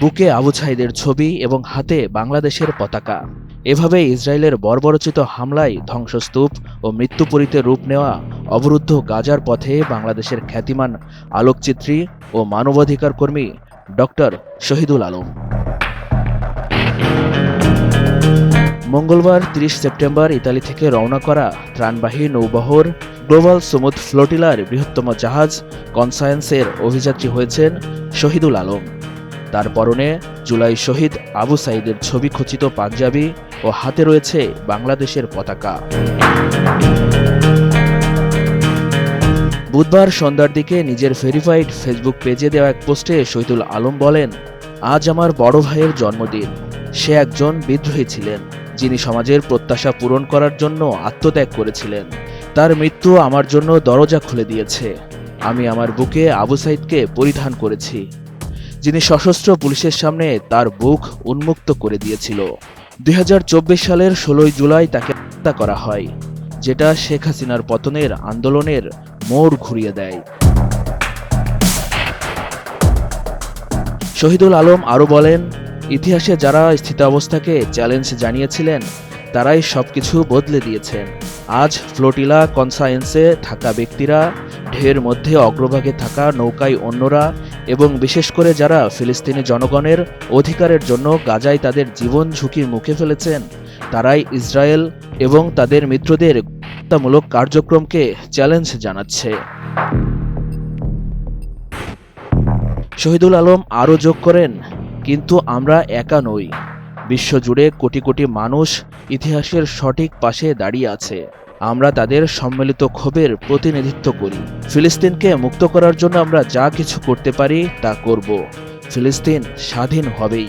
বুকে আবু ছাইদের ছবি এবং হাতে বাংলাদেশের পতাকা। এভাবে ইসরায়েলের বর্বরচিত হামলায় ধ্বংসস্তূপ ও মৃত্যুপুরীতে রূপ নেওয়া অবরুদ্ধ গাজার পথে বাংলাদেশের খ্যাতিমান আলোকচিত্রী ও মানবাধিকার কর্মী ডক্টর শহীদুল আলম। মঙ্গলবার ৩০ সেপ্টেম্বর ইতালি থেকে রওনা করা ত্রাণবাহী নৌবহর গ্লোবাল সুমুদ ফ্লোটিলার বৃহত্তম জাহাজ কনসায়েন্সের অভিযাত্রী হয়েছেন শহীদুল আলম। তার পরনে জুলাই শহীদ আবু সাইদের ছবি খচিত পাঞ্জাবি ও হাতে রয়েছে বাংলাদেশের পতাকা। বুধবার সন্ধ্যার দিকে নিজের ভেরিফাইড ফেসবুক পেজে দেওয়া এক পোস্টে শহীদুল আলম বলেন, আজ আমার বড় ভাইয়ের জন্মদিন। সে একজন বিদ্রোহী ছিলেন, যিনি সমাজের প্রত্যাশা পূরণ করার জন্য আত্মত্যাগ করেছিলেন। তার মৃত্যু আমার জন্য দরজা খুলে দিয়েছে। আমি আমার বুকে আবু সাইদকে পরিধান করেছি। যিনি সশস্ত্র পুলিশের সামনে তার বুক উন্মুক্ত করে দিয়েছিল। দুই হাজার চব্বিশ সালের ষোলোই জুলাই তাকে হত্যা করা হয়, যেটা শেখ হাসিনার পতনের আন্দোলনের মোড় ঘুরিয়ে দেয়। শহীদুল আলম আরও বলেন, ইতিহাসে যারা স্থিতাবস্থাকে চ্যালেঞ্জ জানিয়েছিলেন, তারাই সবকিছু বদলে দিয়েছেন। আজ ফ্লোটিলা কনসায়েন্সে থাকা ব্যক্তিরা, ঢের মধ্যে অগ্রভাগে থাকা নৌকায় অন্যরা এবং বিশেষ করে যারা ফিলিস্তিনি জনগণের অধিকারের জন্য গাজায় তাদের জীবন ঝুঁকির মুখে ফেলেছেন, তারাই ইসরায়েল এবং তাদের মিত্রদের হত্যামূলক কার্যক্রমকে চ্যালেঞ্জ জানাচ্ছে। শহীদুল আলম আরও যোগ করেন, কিন্তু আমরা একা নই। বিশ্বজুড়ে কোটি কোটি মানুষ ইতিহাসের সঠিক পাশে দাঁড়িয়ে আছে। আমরা তাদের সম্মিলিত ক্ষোভের প্রতিনিধিত্ব করি। ফিলিস্তিনকে মুক্ত করার জন্য আমরা যা কিছু করতে পারি, তা করব। ফিলিস্তিন স্বাধীন হবেই।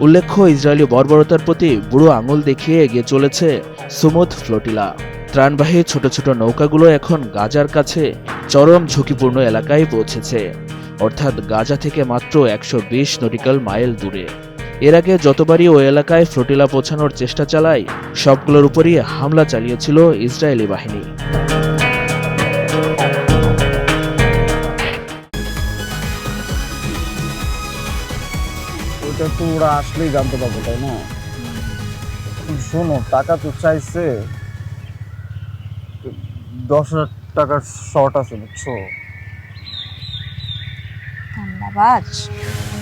উল্লেখ্য, ইসরায়েলি বর্বরতার প্রতি বুড়ো আঙুল দেখিয়ে এগিয়ে চলেছে সুমুদ ফ্লোটিলা। ত্রাণবাহী ছোট ছোট নৌকাগুলো এখন গাজার কাছে চরম ঝুঁকিপূর্ণ এলাকায় পৌঁছেছে। অর্থাৎ গাজা থেকে মাত্র একশো বিশ নটিক্যাল মাইল দূরে। এর আগে যতবারই ওই এলাকায় ফ্লোটিলা পৌঁছানোর চেষ্টা চালায় সবগুলোর উপরই হামলা চালিয়েছিল ইসরায়েলি বাহিনী। ওইটা তো ওরা আসলেই জানতে পারব তাই না? শোনো টাকা তো চাইছে। দশ হাজার টাকার শর্ট আছে বুঝছ? ধন্যবাদ।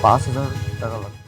পড়ছে পাঁচ হাজার টাকা লাগবে